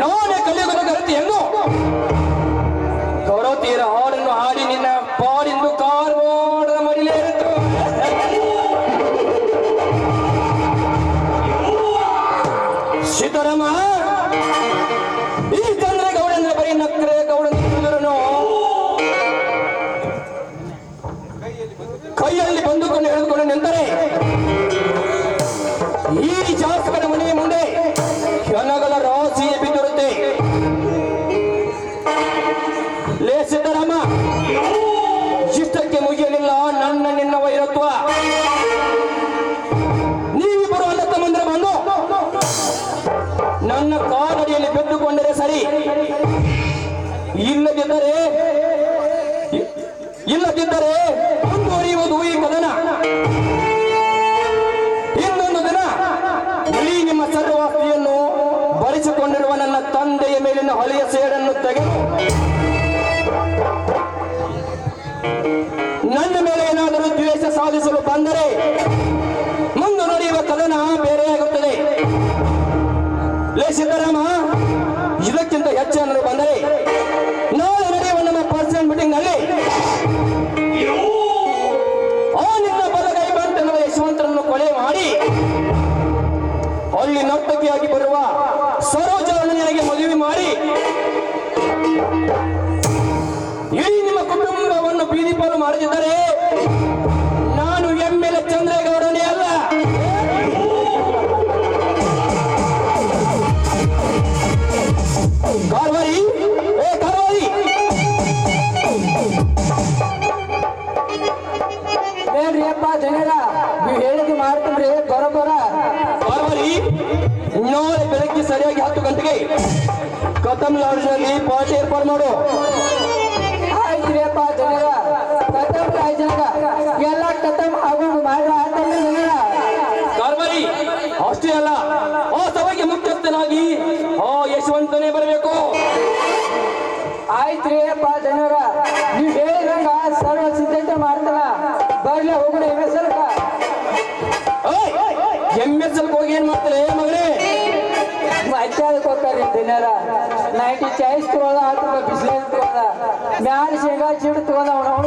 ನಾನೇ ಕಲಿಯುಗದ ಗತಿ ಎಂದು ಗೌರವ ಹಾಡನ್ನು ಹಾಡಿ ನಿನ್ನ ಪಾಡಿಂದು ಕಾರ್ವಾಡ ಮಡಿಲೇ ಇರುತ್ತ. ಸಿದ್ದರಾಮ ನನ್ನ ನಿನ್ನ ವೈರತ್ವ. ನೀವಿಬ್ಬರು ಅಲ್ಲ ತಮ್ಮಂದ್ರೆ ಬಂದು ನನ್ನ ಕಾಲಡಿಯಲ್ಲಿ ಬೆದ್ದುಕೊಂಡರೆ ಸರಿ. ಇಲ್ಲದಿದ್ದರೆ ಇಲ್ಲದಿದ್ದರೆ ಮುಂದುವರಿಯುವುದು ಈ ಕದನ ಇನ್ನೊಂದು ದಿನ ಇಡೀ ನಿಮ್ಮ ಸರ್ವಾಸ್ತಿಯನ್ನು ಬರಿಸಿಕೊಂಡಿರುವ ನನ್ನ ತಂದೆಯ ಮೇಲಿನ ಹೊಲೆಯ ಸೇಡನ್ನು ತೆಗೆದು ಸಾಧಿಸಲು ಬಂದರೆ ಮುಂದೆ ನಡೆಯುವ ಕದನ ಬೇರೆಯಾಗುತ್ತದೆ. ಲೇ ಸಿದ್ದರಾಮ ಇದಕ್ಕಿಂತ ಅನ್ನೋದು ಬಂದರೆ ಜನರ ನೀವು ಹೇಳಿದ್ದು ಮಾಡ್ತೀನ್ರಿ ಬರೋಬರ ನಾಳೆ ಬೆಳಗ್ಗೆ ಸರಿಯಾಗಿ ಹತ್ತು ಗಂಟೆಗೆ ಕತಮ್ ಲಾಡ್ಜ್ನಲ್ಲಿ ಪಾರ್ಟಿ ಏರ್ಪಾಡು ಮಾಡು. ಆಯ್ತ್ರಿ ಅಪ್ಪ ಜನರ ಕತಮ್ ಜನಗ ಎಲ್ಲ ಕತಮ್ ಆಗೋದು ಮಾಡ್ರ ಕಾರ್ವಾರಿ ಅಷ್ಟೇ ಅಲ್ಲ ಆ ಸಭೆಗೆ ಮುಖ್ಯಸ್ಥನಾಗಿ ಆ ಯಶವಂತನೇ ಬರಬೇಕು. ಆಯ್ತ್ರಿಯಪ್ಪ ಜನರ ಎಸ್ ಎಲ್ ಹೋಗಿ ಏನ್ ಮಾಡ್ತಾರೆ? ಮಗನೇ? ಮಧ್ಯಾಹ್ನಕ್ಕೆ ಹೋಗ್ತಾರ್ರಿ ದಿನಾರ ನೈಂಟಿ ಚಾಯ್ಸ್ ತಗೋದ ಹತ್ತು ರೂಪಾಯಿ ಬಿಸಿಲು ತಗೋದ ಮ್ಯಾಲ ಶೇಂಗಾ ಚೀಡು ತಗೋದ ಅವನ